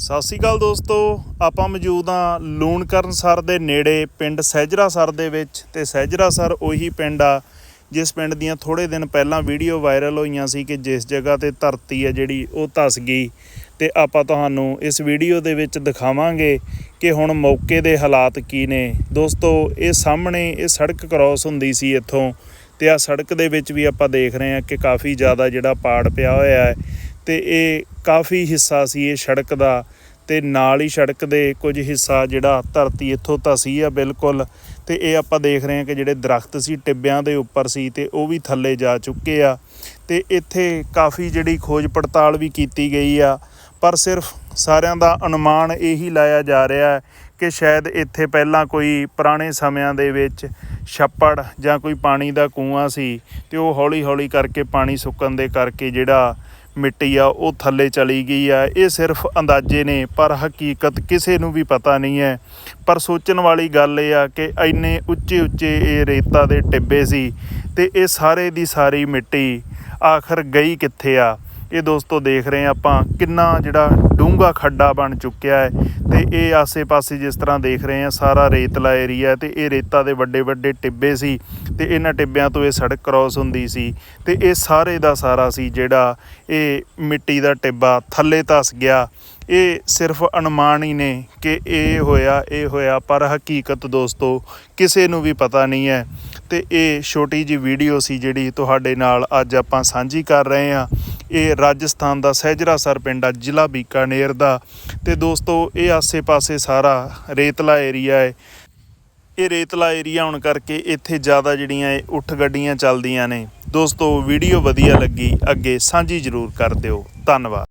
ਸਤਿ ਸ਼੍ਰੀ ਅਕਾਲ ਦੋਸਤੋ, ਆਪਾਂ ਮੌਜੂਦ ਹਾਂ ਲੂਣਕਰਨ ਸਰ ਦੇ ਨੇੜੇ, ਪਿੰਡ ਸਹਿਜਰਾ ਸਰ ਦੇ ਵਿੱਚ ਤੇ ਸਹਿਜਰਾ ਸਰ ਉਹੀ ਪਿੰਡ ਆ, ਜਿਸ ਪਿੰਡ ਦੀਆਂ ਥੋੜੇ ਦਿਨ ਪਹਿਲਾਂ ਵੀਡੀਓ ਵਾਇਰਲ ਹੋਈਆਂ ਸੀ ਕਿ ਜਿਸ ਜਗ੍ਹਾ ਤੇ ਧਰਤੀ ਆ ਜਿਹੜੀ, ਉਹ ਧਸ ਗਈ। ਤੇ ਆਪਾਂ ਤੁਹਾਨੂੰ ਇਸ ਵੀਡੀਓ ਦੇ ਵਿੱਚ ਦਿਖਾਵਾਂਗੇ ਕਿ ਹੁਣ ਮੌਕੇ ਦੇ ਹਾਲਾਤ ਕੀ ਨੇ। ਦੋਸਤੋ, ਇਹ ਸਾਹਮਣੇ ਇਹ ਸੜਕ ਕ੍ਰਾਸ ਹੁੰਦੀ ਸੀ ਇੱਥੋਂ ਤੇ ਆ ਸੜਕ ਦੇ ਵਿੱਚ ਵੀ ਆਪਾਂ ਦੇਖ ਰਹੇ ਹਾਂ ਕਿ ਕਾਫੀ ਜ਼ਿਆਦਾ ਜਿਹੜਾ ਪਾੜ ਪਿਆ ਹੋਇਆ ਹੈ ਤੇ ਇਹ ਕਾਫੀ ਹਿੱਸਾ ਸੀ ਇਹ ਸੜਕ ਦਾ ਤੇ ਨਾਲ ਹੀ ਸੜਕ ਦੇ ਕੁਝ ਹਿੱਸਾ ਜਿਹੜਾ ਧਰਤੀ ਇੱਥੋਂ ਧਸੀ ਆ ਬਿਲਕੁਲ ਤੇ ਇਹ ਆਪਾਂ ਦੇਖ ਰਹੇ ਹਾਂ ਕਿ ਜਿਹੜੇ ਦਰਖਤ ਸੀ ਟਿੱਬਿਆਂ ਦੇ ਉੱਪਰ ਸੀ ਤੇ ਉਹ ਵੀ ਥੱਲੇ ਜਾ ਚੁੱਕੇ ਆ ਤੇ ਇੱਥੇ ਕਾਫੀ ਜਿਹੜੀ ਖੋਜ ਪੜਤਾਲ ਵੀ ਕੀਤੀ ਗਈ ਆ ਪਰ ਸਿਰਫ ਸਾਰਿਆਂ ਦਾ ਅਨੁਮਾਨ ਇਹੀ ਲਾਇਆ ਜਾ ਰਿਹਾ ਹੈ ਕਿ ਸ਼ਾਇਦ ਇੱਥੇ ਪਹਿਲਾਂ ਕੋਈ ਪੁਰਾਣੇ ਸਮਿਆਂ ਦੇ ਵਿੱਚ ਛੱਪੜ ਜਾਂ ਕੋਈ ਪਾਣੀ ਦਾ ਕੂਆ ਸੀ ਤੇ ਉਹ ਹੌਲੀ-ਹੌਲੀ ਕਰਕੇ ਪਾਣੀ ਸੁੱਕਣ ਦੇ ਕਰਕੇ ਜਿਹੜਾ ਮਿੱਟੀ ਆ, ਉਹ ਥੱਲੇ ਚਲੀ ਗਈ ਆ। ਇਹ ਸਿਰਫ ਅੰਦਾਜ਼ੇ ਨੇ, ਪਰ ਹਕੀਕਤ ਕਿਸੇ ਨੂੰ ਵੀ ਪਤਾ ਨਹੀਂ ਹੈ। ਪਰ ਸੋਚਣ ਵਾਲੀ ਗੱਲ ਇਹ ਆ ਕਿ ਇੰਨੇ ਉੱਚੇ ਉੱਚੇ ਇਹ ਰੇਤਾ ਦੇ ਟਿੱਬੇ ਸੀ ਤੇ ਇਹ ਸਾਰੇ ਦੀ ਸਾਰੀ ਮਿੱਟੀ ਆਖਰ ਗਈ ਕਿੱਥੇ ਆ? ਇਹ ਦੋਸਤੋ ਦੇਖ ਰਹੇ ਹਾਂ ਆਪਾਂ ਕਿੰਨਾ ਜਿਹੜਾ ਡੂੰਘਾ ਖੱਡਾ ਬਣ ਚੁੱਕਿਆ ਹੈ ਤੇ ਇਹ ਆਸੇ-ਪਾਸੇ ਜਿਸ ਤਰ੍ਹਾਂ ਦੇਖ ਰਹੇ ਹਾਂ ਸਾਰਾ ਰੇਤਲਾ ਏਰੀਆ ਤੇ ਇਹ ਰੇਤਾ ਦੇ ਵੱਡੇ ਵੱਡੇ ਟਿੱਬੇ ਸੀ ਤੇ ਇਹਨਾਂ ਟਿੱਬਿਆਂ ਤੋਂ ਇਹ ਸੜਕ ਕ੍ਰਾਸ ਹੁੰਦੀ ਸੀ ਤੇ ਇਹ ਸਾਰੇ ਦਾ ਸਾਰਾ ਸੀ ਜਿਹੜਾ ਇਹ ਮਿੱਟੀ ਦਾ ਟਿੱਬਾ ਥੱਲੇ ਧਸ ਗਿਆ। ਇਹ ਸਿਰਫ ਅਨੁਮਾਨ ਹੀ ਨੇ ਕਿ ਇਹ ਹੋਇਆ ਇਹ ਹੋਇਆ, ਪਰ ਹਕੀਕਤ ਦੋਸਤੋ ਕਿਸੇ ਨੂੰ ਵੀ ਪਤਾ ਨਹੀਂ ਹੈ ਤੇ ਇਹ ਛੋਟੀ ਜੀ ਵੀਡੀਓ ਸੀ ਜਿਹੜੀ ਤੁਹਾਡੇ ਨਾਲ ਅੱਜ ਆਪਾਂ ਸਾਂਝੀ ਕਰ ਰਹੇ ਹਾਂ। ਇਹ ਰਾਜਸਥਾਨ ਦਾ ਸਹਿਜਰਾਸਰ ਪਿੰਡ ਆ, ਜ਼ਿਲ੍ਹਾ ਬੀਕਾਨੇਰ ਦਾ। ਤੇ ਦੋਸਤੋ, ਇਹ ਆਸੇ-ਪਾਸੇ ਸਾਰਾ ਰੇਤਲਾ ਏਰੀਆ ਹੈ ਇਹ ਰੇਤਲਾ ਏਰੀਆ ਹੋਣ ਕਰਕੇ ਇੱਥੇ ਜ਼ਿਆਦਾ ਜਿਹੜੀਆਂ ਇਹ ਉੱਠ ਗੱਡੀਆਂ ਚੱਲਦੀਆਂ ਨੇ। ਦੋਸਤੋ, ਵੀਡੀਓ ਵਧੀਆ ਲੱਗੀ, ਅੱਗੇ ਸਾਂਝੀ ਜ਼ਰੂਰ ਕਰ ਦਿਓ। ਧੰਨਵਾਦ।